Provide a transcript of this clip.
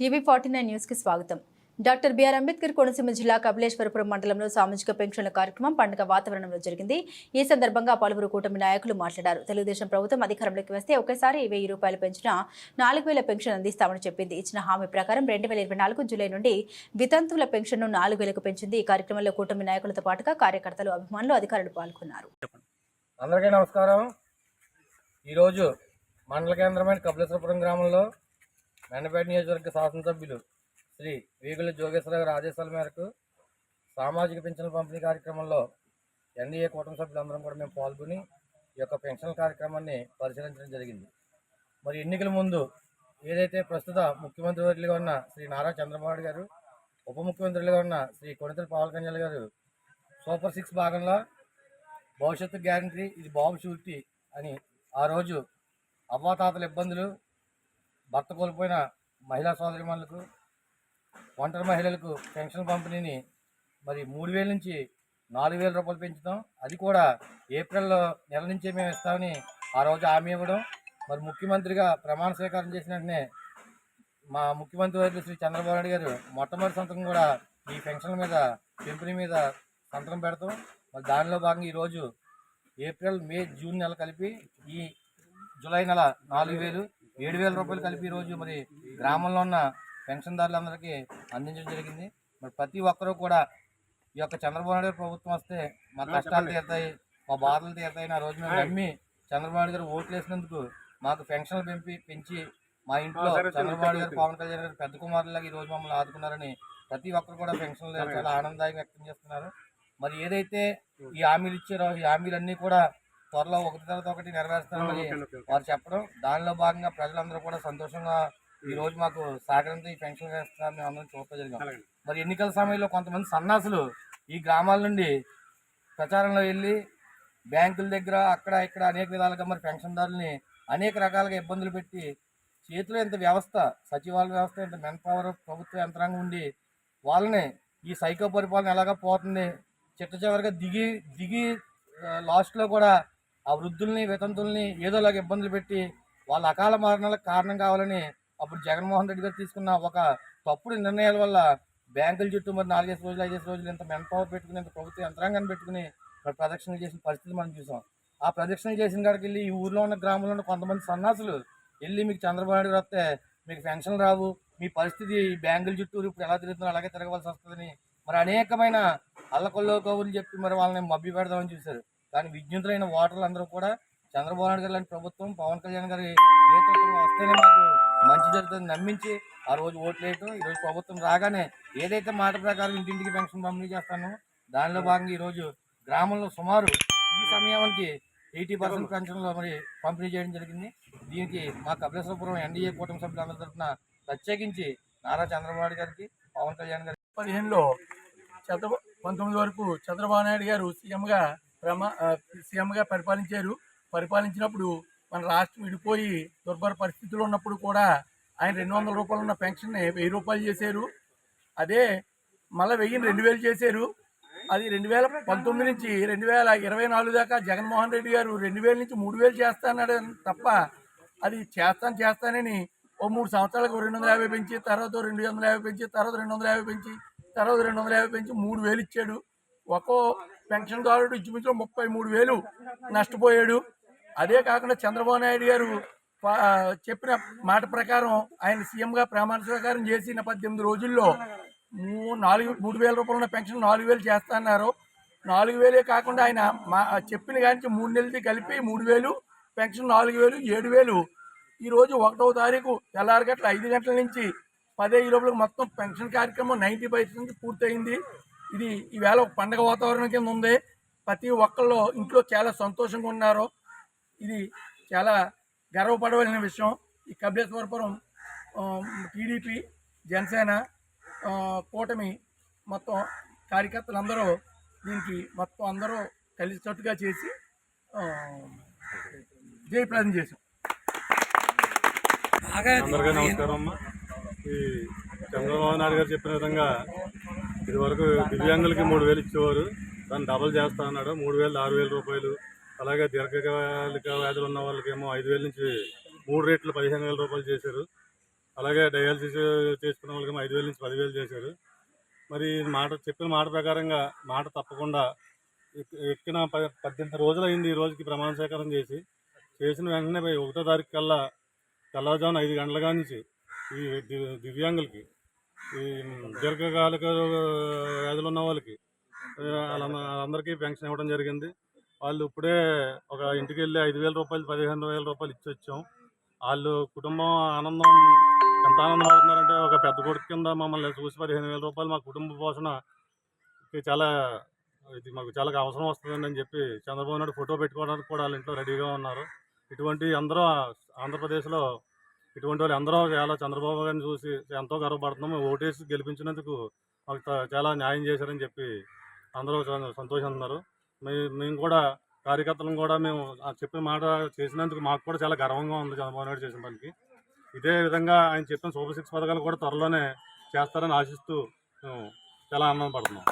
TV forty nine న్యూస్కి స్వాగతం. Doctor BR Ambedkar Konaseema జిల్లా కపిలేశ్వరపురం మండలంలో సామాజిక పెన్షన్ల కార్యక్రమం పండుగ వాతావరణంలో జరిగింది. ఈ సందర్భంగా పలువురు కూటమి నాయకులు మాట్లాడారు. తెలుగుదేశం ప్రభుత్వం అధికారంలోకి వస్తే ఒకేసారి వెయ్యి రూపాయలు పెంచిన నాలుగు వేల పెన్షన్ అందిస్తామని చెప్పింది. ఇచ్చిన హామీ ప్రకారం రెండు వేల ఇరవై నాలుగు జూలై నుండి వితంతువుల పెన్షన్ను నాలుగు వేలకు పెంచింది. ఈ కార్యక్రమంలో కూటమి నాయకులతో పాటుగా కార్యకర్తలు అభిమానులు అధికారులు పాల్గొన్నారు. అందరికీ నమస్కారం. ఈరోజు మండల కేంద్రమైన కపిలేశ్వరపురం గ్రామంలో మెండపేట నియోజకవర్గ శాసనసభ్యులు శ్రీ వీగుల జోగేశ్వరరావు గారి ఆదేశాల మేరకు సామాజిక పెన్షన్ల పంపిణీ కార్యక్రమంలో ఎన్డీఏ కూటమి సభ్యులందరం కూడా మేము పాల్గొని ఈ యొక్క పెన్షన్ కార్యక్రమాన్ని పరిశీలించడం జరిగింది. మరి ఎన్నికల ముందు ఏదైతే ప్రస్తుత ముఖ్యమంత్రి వర్యులుగా ఉన్న శ్రీ నారా చంద్రబాబు గారు ఉప ముఖ్యమంత్రులుగా ఉన్న శ్రీ కొనితల పవన్ కళ్యాణ్ గారు సూపర్ సిక్స్ భాగంలో భవిష్యత్తు గ్యారంటీ ఇది బాబు షూరిటీ అని ఆ రోజు అవ్వాతాతల ఇబ్బందులు భర్త కోల్పోయిన మహిళా సోదరిమణులకు ఒంటరి మహిళలకు పెన్షన్ పంపిణీని మరి మూడు వేల నుంచి నాలుగు వేల రూపాయలు పెంచుతాం. అది కూడా ఏప్రిల్లో నెల నుంచే మేము ఇస్తామని ఆ రోజు హామీ ఇవ్వడం. మరి ముఖ్యమంత్రిగా ప్రమాణ స్వీకారం చేసిన వెంటనే మా ముఖ్యమంత్రి వర్యులు శ్రీ చంద్రబాబు నాయుడు గారు మొట్టమొదటి సంతకం కూడా ఈ పెన్షన్ మీద పెంపుని మీద సంతకం పెడతాం. మరి దానిలో భాగంగా ఈరోజు ఏప్రిల్ మే జూన్ నెల కలిపి ఈ జూలై నెల నాలుగు వేలు ఏడు వేల రూపాయలు కలిపి ఈరోజు మరి గ్రామంలో ఉన్న పెన్షన్దారులందరికీ అందించడం జరిగింది. మరి ప్రతి ఒక్కరూ కూడా ఈ యొక్క చంద్రబాబు నాయుడు గారి ప్రభుత్వం వస్తే మా కష్టాలు తీరుతాయి మా బాధలు తీరుతాయి ఆ రోజు మేము నమ్మి చంద్రబాబు నాయుడు గారు ఓట్లు వేసినందుకు మాకు పెన్షన్లు పెంపి పెంచి మా ఇంట్లో చంద్రబాబు గారు పవన్ కళ్యాణ్ గారు పెద్ద కుమారులాగా ఈ రోజు మమ్మల్ని ఆదుకున్నారని ప్రతి ఒక్కరు కూడా పెన్షన్లు చాలా ఆనందాన్ని వ్యక్తం చేస్తున్నారు. మరి ఏదైతే ఈ హామీలు ఇచ్చారో ఈ హామీలన్నీ కూడా త్వరలో ఒకటి తర్వాత ఒకటి నెరవేరుస్తారని వారు చెప్పడం. దానిలో భాగంగా ప్రజలందరూ కూడా సంతోషంగా ఈ రోజు మాకు సహకరంతో ఈ పెన్షన్ వేస్తారని మేము అందరం చూడటం జరిగాం. మరి ఎన్నికల సమయంలో కొంతమంది సన్నాసులు ఈ గ్రామాల నుండి ప్రచారంలో వెళ్ళి బ్యాంకుల దగ్గర అక్కడ ఇక్కడ అనేక విధాలుగా మరి పెన్షన్దారుల్ని అనేక రకాలుగా ఇబ్బందులు పెట్టి చేతిలో ఇంత వ్యవస్థ సచివాలయ వ్యవస్థ ఇంత మెన్ పవర్ ప్రభుత్వ యంత్రాంగం ఉండి వాళ్ళని ఈ సైకో పరిపాలన ఎలాగా పోతుంది చిట్ట చివరిగా దిగి దిగి లాస్ట్లో కూడా ఆ వృద్ధుల్ని వితంతుల్ని ఏదోలాగా ఇబ్బందులు పెట్టి వాళ్ళ అకాల మరణాలకు కారణం కావాలని అప్పుడు జగన్మోహన్ రెడ్డి గారు తీసుకున్న ఒక తప్పుడు నిర్ణయాల వల్ల బ్యాంకుల చుట్టూ మరి నాలుగైదు రోజులు ఐదేసి రోజులు ఇంత మెన్ పవర్ పెట్టుకుని ఇంత ప్రభుత్వ యంత్రాంగాన్ని పెట్టుకుని మరి ప్రదక్షిణలు చేసిన పరిస్థితి మనం చూసాం. ఆ ప్రదక్షిణలు చేసిన కాడికి వెళ్ళి ఈ ఊర్లో ఉన్న గ్రామంలో ఉన్న కొంతమంది సన్నాసులు వెళ్ళి మీకు చంద్రబాబు నాయుడు వస్తే మీకు పెన్షన్ రావు మీ పరిస్థితి బ్యాంకుల చుట్టూరు ఇప్పుడు ఎలా తిరుగుతుందో అలాగే తిరగవలసి వస్తుందని మరి అనేకమైన అల్లకొల్లో కబుర్లు చెప్పి మరి వాళ్ళని మబ్బి పెడదామని చూశారు. కానీ విజ్ఞుతులైన ఓటర్లు అందరూ కూడా చంద్రబాబు నాయుడు గారు లాంటి ప్రభుత్వం పవన్ కళ్యాణ్ గారి నేతృత్వంలో వస్తేనే మాకు మంచి జరుగుతుంది నమ్మించి ఆ రోజు ఓట్లు వేయటం ఈ రోజు ప్రభుత్వం రాగానే ఏదైతే మాట ప్రకారం ఇంటింటికి పెన్షన్ పంపిణీ చేస్తానో దానిలో భాగంగా ఈరోజు గ్రామంలో సుమారు ఈ సమయానికి ఎయిటీ పర్సెంట్ పెన్షన్లో మరి పంపిణీ చేయడం జరిగింది. దీనికి మా కపిలేశ్వరపురం ఎన్డీఏ కూటమి సభ్యులందరి తరఫున ప్రత్యేకించి నారా చంద్రబాబు నాయుడు గారికి పవన్ కళ్యాణ్ గారికి పదిహేనులో చంద్ర పంతొమ్మిది వరకు చంద్రబాబు నాయుడు గారు సీఎంగా క్రమ సీఎంగా పరిపాలించారు. పరిపాలించినప్పుడు మన రాష్ట్రం విడిపోయి దుర్భర పరిస్థితుల్లో ఉన్నప్పుడు కూడా ఆయన రెండు వందల రూపాయలు ఉన్న పెన్షన్ని వెయ్యి రూపాయలు చేశారు. అదే మళ్ళీ వెయ్యిని రెండు వేలు చేశారు. అది రెండు వేల పంతొమ్మిది నుంచి రెండు వేల ఇరవై నాలుగు దాకా జగన్మోహన్ రెడ్డి గారు రెండు వేల నుంచి మూడు వేలు చేస్తానన్నాడు తప్ప అది చేస్తాను చేస్తానని ఓ మూడు సంవత్సరాలకు రెండు వందల యాభై పెంచి తర్వాత రెండు వందల యాభై పెంచి తర్వాత రెండు వందల యాభై పెంచి తర్వాత రెండు వందల యాభై పెంచి మూడు వేలు ఇచ్చాడు. ఒక్కో పెన్షన్దారుడు ఇంచుమించు ముప్పై మూడు వేలు నష్టపోయాడు. అదే కాకుండా చంద్రబాబు నాయుడు గారు చెప్పిన మాట ప్రకారం ఆయన సీఎంగా ప్రమాణ స్వీకారం చేసిన పద్దెనిమిది రోజుల్లో నాలుగు మూడు వేల రూపాయలు ఉన్న పెన్షన్ నాలుగు వేలు చేస్తున్నారు. నాలుగు వేలే కాకుండా ఆయన మా చెప్పిన కానీ మూడు నెలలది కలిపి మూడు వేలు పెన్షన్ నాలుగు వేలు ఏడు వేలు. ఈరోజు ఒకటో తారీఖు తెల్లారి గంటల ఐదు గంటల నుంచి పదే ఈ లోపల మొత్తం పెన్షన్ కార్యక్రమం నైంటీ పర్సెంట్ పూర్తయింది. ఇది ఈవేళ ఒక పండగ వాతావరణం కింద ఉంది. ప్రతి ఒక్కళ్ళు ఇంట్లో చాలా సంతోషంగా ఉన్నారు. ఇది చాలా గర్వపడవలసిన విషయం. ఈ కపిలేశ్వరపురం టీడీపీ జనసేన కూటమి మొత్తం కార్యకర్తలందరూ దీనికి మొత్తం అందరూ కలిసికట్టుగా చేసి జయప్రదం చేశాం. అందరికీ నమస్కారం అమ్మ. ఈ చంద్రబాబు నాయుడు గారు చెప్పిన విధంగా ఇది వరకు దివ్యాంగులకి మూడు వేలు ఇచ్చేవారు. దాన్ని డబల్ చేస్తా అన్నాడు. మూడు వేలు ఆరు వేల రూపాయలు. అలాగే దీర్ఘకాలిక వ్యాధులు ఉన్న వాళ్ళకేమో ఐదు వేల నుంచి మూడు రేట్లు పదిహేను వేల రూపాయలు చేశారు. అలాగే డయాలసిస్ చేసుకున్న వాళ్ళకి ఐదు వేల నుంచి పదివేలు చేశారు. మరి మాట చెప్పిన మాట ప్రకారంగా మాట తప్పకుండా ఎక్- ఎక్కిన ప- పద్దెనిమిది రోజులు అయింది ఈ రోజుకి ప్రమాణ స్వీకారం చేసి. చేసిన వెంటనే ఒకటో తారీఖు కల్లా తెల్లవారుజామున ఐదు గంటల నుంచి ఈ దివ్యాంగులకి ఈ దీర్ఘకాలిక వ్యాధులు ఉన్న వాళ్ళకి వాళ్ళందరికీ పెన్షన్ ఇవ్వడం జరిగింది. వాళ్ళు ఇప్పుడే ఒక ఇంటికి వెళ్ళి ఐదు వేల రూపాయలు పదిహేను వేల రూపాయలు ఇచ్చి వచ్చాం. వాళ్ళు కుటుంబం ఆనందం ఎంత ఆనందం పడుతున్నారంటే ఒక పెద్ద కొడుకు కింద మమ్మల్ని చూసి పదిహేను వేల రూపాయలు మా కుటుంబ పోషణ చాలా ఇది మాకు చాలా అవసరం వస్తుందండి అని చెప్పి చంద్రబాబు నాయుడు ఫోటో పెట్టుకోవడానికి కూడా వాళ్ళ ఇంట్లో రెడీగా ఉన్నారు. ఇటువంటి అందరూ ఆంధ్రప్రదేశ్లో ఇటువంటి వాళ్ళు అందరూ చాలా చంద్రబాబు గారిని చూసి ఎంతో గర్వపడుతున్నాము ఓటేసి గెలిపించినందుకు మాకు చాలా న్యాయం చేశారని చెప్పి అందరూ సంతోషిస్తున్నారు మే- మేము కూడా కార్యకర్తలను కూడా మేము చెప్పిన మాట చేసినందుకు మాకు కూడా చాలా గర్వంగా ఉంది చంద్రబాబు నాయుడు చేసిన పనికి. ఇదే విధంగా ఆయన చెప్పిన సూపర్ సిక్స్ పథకాలు కూడా త్వరలోనే చేస్తారని ఆశిస్తూ మేము చాలా ఆనందపడుతున్నాం.